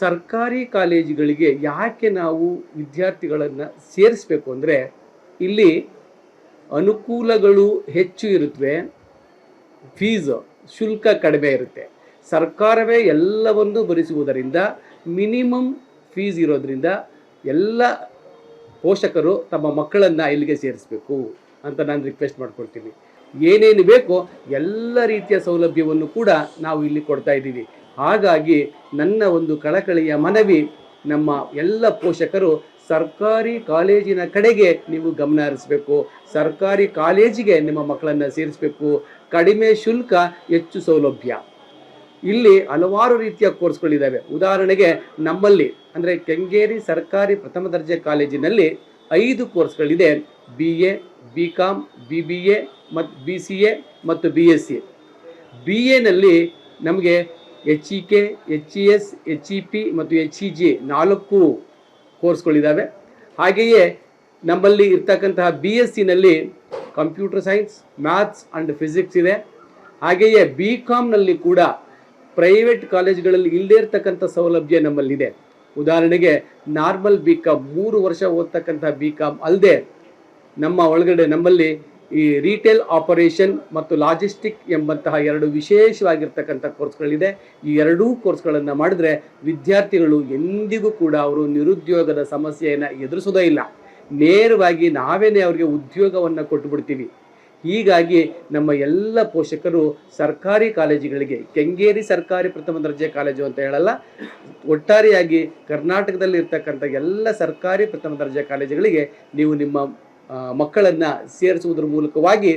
ಸರ್ಕಾರಿ ಕಾಲೇಜುಗಳಿಗೆ ಯಾಕೆ ನಾವು ವಿದ್ಯಾರ್ಥಿಗಳನ್ನು ಸೇರಿಸಬೇಕು ಅಂದರೆ ಇಲ್ಲಿ ಅನುಕೂಲಗಳು ಹೆಚ್ಚು ಇರುತ್ತವೆ ಫೀಸ್ ಶುಲ್ಕ ಕಡಿಮೆ ಇರುತ್ತೆ. ಸರ್ಕಾರವೇ ಎಲ್ಲವನ್ನು ಭರಿಸುವುದರಿಂದ, ಮಿನಿಮಮ್ ಫೀಸ್ ಇರೋದರಿಂದ ಎಲ್ಲ ಪೋಷಕರು ತಮ್ಮ ಮಕ್ಕಳನ್ನು ಇಲ್ಲಿಗೆ ಸೇರಿಸಬೇಕು ಅಂತ ನಾನು ರಿಕ್ವೆಸ್ಟ್ ಮಾಡ್ಕೊಳ್ತೀನಿ. ಏನೇನು ಬೇಕೋ ಎಲ್ಲ ರೀತಿಯ ಸೌಲಭ್ಯವನ್ನು ಕೂಡ ನಾವು ಇಲ್ಲಿ ಕೊಡ್ತಾ ಇದ್ದೀವಿ. ಹಾಗಾಗಿ ನನ್ನ ಒಂದು ಕಳಕಳಿಯ ಮನವಿ, ನಮ್ಮ ಎಲ್ಲ ಪೋಷಕರು ಸರ್ಕಾರಿ ಕಾಲೇಜಿನ ಕಡೆಗೆ ನೀವು ಗಮನ ಹರಿಸಬೇಕು. ಸರ್ಕಾರಿ ಕಾಲೇಜಿಗೆ ನಿಮ್ಮ ಮಕ್ಕಳನ್ನು ಸೇರಿಸಬೇಕು. ಕಡಿಮೆ ಶುಲ್ಕ, ಹೆಚ್ಚು ಸೌಲಭ್ಯ. ಇಲ್ಲಿ ಹಲವಾರು ರೀತಿಯ ಕೋರ್ಸ್ಗಳಿದ್ದಾವೆ. ಉದಾಹರಣೆಗೆ ನಮ್ಮಲ್ಲಿ, ಅಂದರೆ ಕೆಂಗೇರಿ ಸರ್ಕಾರಿ ಪ್ರಥಮ ದರ್ಜೆ ಕಾಲೇಜಿನಲ್ಲಿ ಐದು ಕೋರ್ಸ್ಗಳಿದೆ. B A, B com B B A ಮತ್ತು ಬಿ ಸಿ ಎ ಮತ್ತು ಬಿ ಎಸ್ ಸಿ. ಬಿ ಎನಲ್ಲಿ ನಮಗೆ H E K H E S H E P ಮತ್ತು ಎಚ್ ಇ ಜಿ ನಾಲ್ಕು ಕೋರ್ಸ್ಗಳಿದ್ದಾವೆ ಹಾಗೆಯೇ ನಮ್ಮಲ್ಲಿ ಇರ್ತಕ್ಕಂತಹ B S ಸಿನಲ್ಲಿ computer science, maths and physics ಇದೆ. ಹಾಗೆಯೇ ಬಿ ಕಾಮ್ನಲ್ಲಿ ಕೂಡ ಪ್ರೈವೇಟ್ ಕಾಲೇಜ್ಗಳಲ್ಲಿ ಇಲ್ಲದೇ ಇರತಕ್ಕಂಥ ಸೌಲಭ್ಯ ನಮ್ಮಲ್ಲಿದೆ. ಉದಾಹರಣೆಗೆ ನಾರ್ಮಲ್ ಬಿ ಕಾಮ್ ಮೂರು ವರ್ಷ ಓದ್ತಕ್ಕಂಥ ಬಿ ಕಾಮ್ ಅಲ್ಲದೆ ನಮ್ಮ ಒಳಗಡೆ ನಮ್ಮಲ್ಲಿ ಈ ರೀಟೇಲ್ ಆಪರೇಷನ್ ಮತ್ತು ಲಾಜಿಸ್ಟಿಕ್ ಎಂಬಂತಹ ಎರಡು ವಿಶೇಷವಾಗಿರ್ತಕ್ಕಂಥ ಕೋರ್ಸ್ಗಳಿದೆ ಈ ಎರಡೂ ಕೋರ್ಸ್ಗಳನ್ನು ಮಾಡಿದ್ರೆ ವಿದ್ಯಾರ್ಥಿಗಳು ಎಂದಿಗೂ ಕೂಡ ಅವರು ನಿರುದ್ಯೋಗದ ಸಮಸ್ಯೆಯನ್ನು ಎದುರಿಸೋದೇ ಇಲ್ಲ. ನೇರವಾಗಿ ನಾವೇನೇ ಅವರಿಗೆ ಉದ್ಯೋಗವನ್ನು ಕೊಟ್ಟುಬಿಡ್ತೀವಿ ಹೀಗಾಗಿ ನಮ್ಮ ಎಲ್ಲ ಪೋಷಕರು ಸರ್ಕಾರಿ ಕಾಲೇಜುಗಳಿಗೆ, ಕೆಂಗೇರಿ ಸರ್ಕಾರಿ ಪ್ರಥಮ ದರ್ಜೆ ಕಾಲೇಜು ಅಂತ ಹೇಳಲ್ಲ, ಒಟ್ಟಾರೆಯಾಗಿ ಕರ್ನಾಟಕದಲ್ಲಿ ಇರ್ತಕ್ಕಂಥ ಎಲ್ಲ ಸರ್ಕಾರಿ ಪ್ರಥಮ ದರ್ಜೆ ಕಾಲೇಜುಗಳಿಗೆ ನೀವು ನಿಮ್ಮ ಮಕ್ಕಳನ್ನ ಸೇರಿಸುವುದರ ಮೂಲಕವಾಗಿ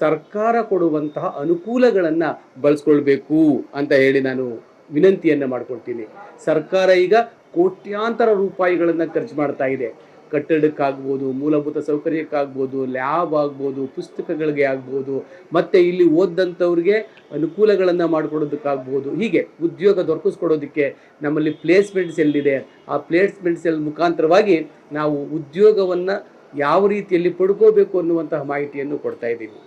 ಸರ್ಕಾರ ಕೊಡುವಂತಹ ಅನುಕೂಲಗಳನ್ನು ಬಳಸ್ಕೊಳ್ಬೇಕು ಅಂತ ಹೇಳಿ ನಾನು ವಿನಂತಿಯನ್ನು ಮಾಡ್ಕೊಳ್ತೀನಿ. ಸರ್ಕಾರ ಈಗ ಕೋಟ್ಯಾಂತರ ರೂಪಾಯಿಗಳನ್ನು ಖರ್ಚು ಮಾಡ್ತಾ ಇದೆ. ಕಟ್ಟಡಕ್ಕಾಗ್ಬೋದು, ಮೂಲಭೂತ ಸೌಕರ್ಯಕ್ಕಾಗ್ಬೋದು, ಲ್ಯಾಬ್ ಆಗ್ಬೋದು, ಪುಸ್ತಕಗಳಿಗೆ ಆಗ್ಬೋದು, ಮತ್ತು ಇಲ್ಲಿ ಓದಂಥವ್ರಿಗೆ ಅನುಕೂಲಗಳನ್ನು ಮಾಡಿಕೊಡೋದಕ್ಕಾಗ್ಬೋದು. ಹೀಗೆ ಉದ್ಯೋಗ ದೊರಕಿಸ್ಕೊಡೋದಕ್ಕೆ ನಮ್ಮಲ್ಲಿ ಪ್ಲೇಸ್ಮೆಂಟ್ಸ್ ಎಲ್ಲಿದೆ? ಆ ಪ್ಲೇಸ್ಮೆಂಟ್ಸ್ ಸೆಲ್ ಮುಖಾಂತರವಾಗಿ ನಾವು ಉದ್ಯೋಗವನ್ನು ಯಾವ ರೀತಿಯಲ್ಲಿ ಪಡ್ಕೋಬೇಕು ಅನ್ನುವಂತಹ ಮಾಹಿತಿಯನ್ನು ಕೊಡ್ತಾ ಇದ್ದೀವಿ.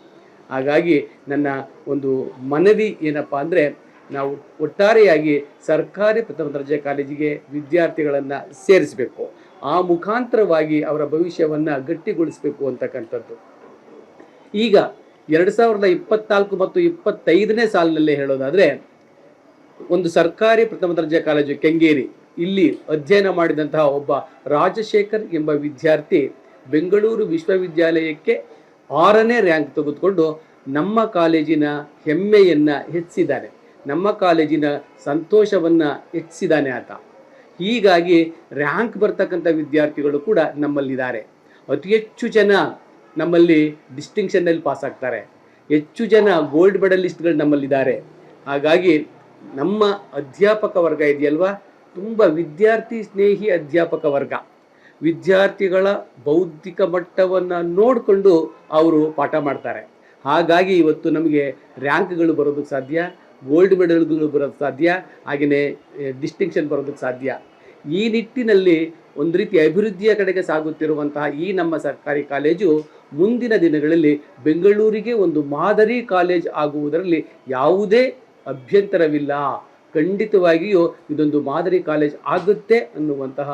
ಹಾಗಾಗಿ ನನ್ನ ಒಂದು ಮನವಿ ಏನಪ್ಪ ಅಂದರೆ, ನಾವು ಒಟ್ಟಾರೆಯಾಗಿ ಸರ್ಕಾರಿ ಪ್ರಥಮ ದರ್ಜೆ ಕಾಲೇಜಿಗೆ ವಿದ್ಯಾರ್ಥಿಗಳನ್ನು ಸೇರಿಸಬೇಕು. ಆ ಮುಖಾಂತರವಾಗಿ ಅವರ ಭವಿಷ್ಯವನ್ನು ಗಟ್ಟಿಗೊಳಿಸಬೇಕು ಅಂತಕ್ಕಂಥದ್ದು. ಈಗ ಎರಡು ಸಾವಿರದ ಇಪ್ಪತ್ನಾಲ್ಕು ಮತ್ತು ಇಪ್ಪತ್ತೈದನೇ ಸಾಲಿನಲ್ಲೇ ಹೇಳೋದಾದರೆ, ಒಂದು ಸರ್ಕಾರಿ ಪ್ರಥಮ ದರ್ಜೆ ಕಾಲೇಜು ಕೆಂಗೇರಿ, ಇಲ್ಲಿ ಅಧ್ಯಯನ ಮಾಡಿದಂತಹ ಒಬ್ಬ ರಾಜಶೇಖರ್ ಎಂಬ ವಿದ್ಯಾರ್ಥಿ ಬೆಂಗಳೂರು ವಿಶ್ವವಿದ್ಯಾಲಯಕ್ಕೆ ಆರನೇ ರ್ಯಾಂಕ್ ತೆಗೆದುಕೊಂಡು ನಮ್ಮ ಕಾಲೇಜಿನ ಹೆಮ್ಮೆಯನ್ನು ಹೆಚ್ಚಿದ್ದಾನೆ ನಮ್ಮ ಕಾಲೇಜಿನ ಸಂತೋಷವನ್ನು ಹೆಚ್ಚಿದ್ದಾನೆ ಆತ. ಹೀಗಾಗಿ ರ್ಯಾಂಕ್ ಬರ್ತಕ್ಕಂಥ ವಿದ್ಯಾರ್ಥಿಗಳು ಕೂಡ ನಮ್ಮಲ್ಲಿದ್ದಾರೆ. ಅತಿ ಹೆಚ್ಚು ಜನ ನಮ್ಮಲ್ಲಿ ಡಿಸ್ಟಿಂಕ್ಷನ್ನಲ್ಲಿ ಪಾಸ್ ಆಗ್ತಾರೆ. ಹೆಚ್ಚು ಜನ ಗೋಲ್ಡ್ ಮೆಡಲಿಸ್ಟ್ಗಳು ನಮ್ಮಲ್ಲಿದ್ದಾರೆ. ಹಾಗಾಗಿ ನಮ್ಮ ಅಧ್ಯಾಪಕ ವರ್ಗ ಇದೆಯಲ್ವಾ? ತುಂಬ ವಿದ್ಯಾರ್ಥಿ ಸ್ನೇಹಿ ಅಧ್ಯಾಪಕ ವರ್ಗ. ವಿದ್ಯಾರ್ಥಿಗಳ ಬೌದ್ಧಿಕ ಮಟ್ಟವನ್ನು ನೋಡಿಕೊಂಡು ಅವರು ಪಾಠ ಮಾಡ್ತಾರೆ. ಹಾಗಾಗಿ ಇವತ್ತು ನಮಗೆ ರ್ಯಾಂಕ್ಗಳು ಬರೋದಕ್ಕೆ ಸಾಧ್ಯ ಗೋಲ್ಡ್ ಮೆಡಲ್ಗಳು ಬರೋದಕ್ಕೆ ಸಾಧ್ಯ ಹಾಗೆಯೇ ಡಿಸ್ಟಿಂಕ್ಷನ್ ಬರೋದಕ್ಕೆ ಸಾಧ್ಯ. ಈ ನಿಟ್ಟಿನಲ್ಲಿ ಒಂದು ರೀತಿ ಅಭಿವೃದ್ಧಿಯ ಕಡೆಗೆ ಸಾಗುತ್ತಿರುವಂತಹ ಈ ನಮ್ಮ ಸರ್ಕಾರಿ ಕಾಲೇಜು ಮುಂದಿನ ದಿನಗಳಲ್ಲಿ ಬೆಂಗಳೂರಿಗೆ ಒಂದು ಮಾದರಿ ಕಾಲೇಜ್ ಆಗುವುದರಲ್ಲಿ ಯಾವುದೇ ಅಭ್ಯಂತರವಿಲ್ಲ. ಖಂಡಿತವಾಗಿಯೂ ಇದೊಂದು ಮಾದರಿ ಕಾಲೇಜ್ ಆಗುತ್ತೆ ಅನ್ನುವಂತಹ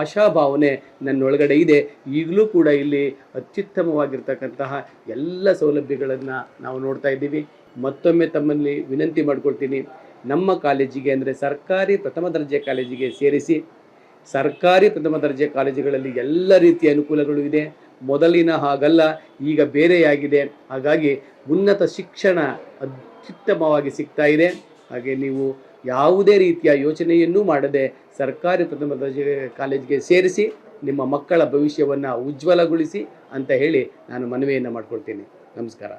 ಆಶಾಭಾವನೆ ನನ್ನೊಳಗಡೆ ಇದೆ. ಈಗಲೂ ಕೂಡ ಇಲ್ಲಿ ಅತ್ಯುತ್ತಮವಾಗಿರ್ತಕ್ಕಂತಹ ಎಲ್ಲ ಸೌಲಭ್ಯಗಳನ್ನು ನಾವು ನೋಡ್ತಾ ಇದ್ದೀವಿ. ಮತ್ತೊಮ್ಮೆ ತಮ್ಮಲ್ಲಿ ವಿನಂತಿ ಮಾಡ್ಕೊಳ್ತೀನಿ. ನಮ್ಮ ಕಾಲೇಜಿಗೆ ಅಂದರೆ ಸರ್ಕಾರಿ ಪ್ರಥಮ ದರ್ಜೆ ಕಾಲೇಜಿಗೆ ಸೇರಿಸಿ, ಸರ್ಕಾರಿ ಪ್ರಥಮ ದರ್ಜೆ ಕಾಲೇಜುಗಳಲ್ಲಿ ಎಲ್ಲ ರೀತಿಯ ಅನುಕೂಲಗಳು ಇದೆ. ಮೊದಲಿನ ಹಾಗಲ್ಲ, ಈಗ ಬೇರೆಯಾಗಿದೆ. ಹಾಗಾಗಿ ಉನ್ನತ ಶಿಕ್ಷಣ ಅತ್ಯುತ್ತಮವಾಗಿ ಸಿಗ್ತಾ ಇದೆ. ಹಾಗೆ ನೀವು ಯಾವುದೇ ರೀತಿಯ ಯೋಚನೆಯನ್ನೂ ಮಾಡದೆ ಸರ್ಕಾರಿ ಪ್ರಥಮ ದರ್ಜೆ ಕಾಲೇಜಿಗೆ ಸೇರಿಸಿ ನಿಮ್ಮ ಮಕ್ಕಳ ಭವಿಷ್ಯವನ್ನು ಉಜ್ವಲಗೊಳಿಸಿ ಅಂತ ಹೇಳಿ ನಾನು ಮನವಿಯನ್ನು ಮಾಡ್ಕೊಳ್ತೀನಿ. ನಮಸ್ಕಾರ.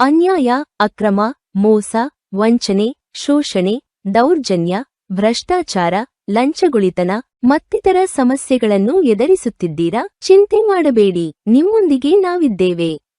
ಅನ್ಯಾಯ, ಅಕ್ರಮ, ಮೋಸ, ವಂಚನೆ, ಶೋಷಣೆ, ದೌರ್ಜನ್ಯ, ಭ್ರಷ್ಟಾಚಾರ, ಲಂಚಗುಳಿತನ ಮತ್ತಿತರ ಸಮಸ್ಯೆಗಳನ್ನು ಎದುರಿಸುತ್ತಿದ್ದೀರಾ? ಚಿಂತೆ ಮಾಡಬೇಡಿ. ನಿಮ್ಮೊಂದಿಗೆ ನಾವಿದ್ದೇವೆ.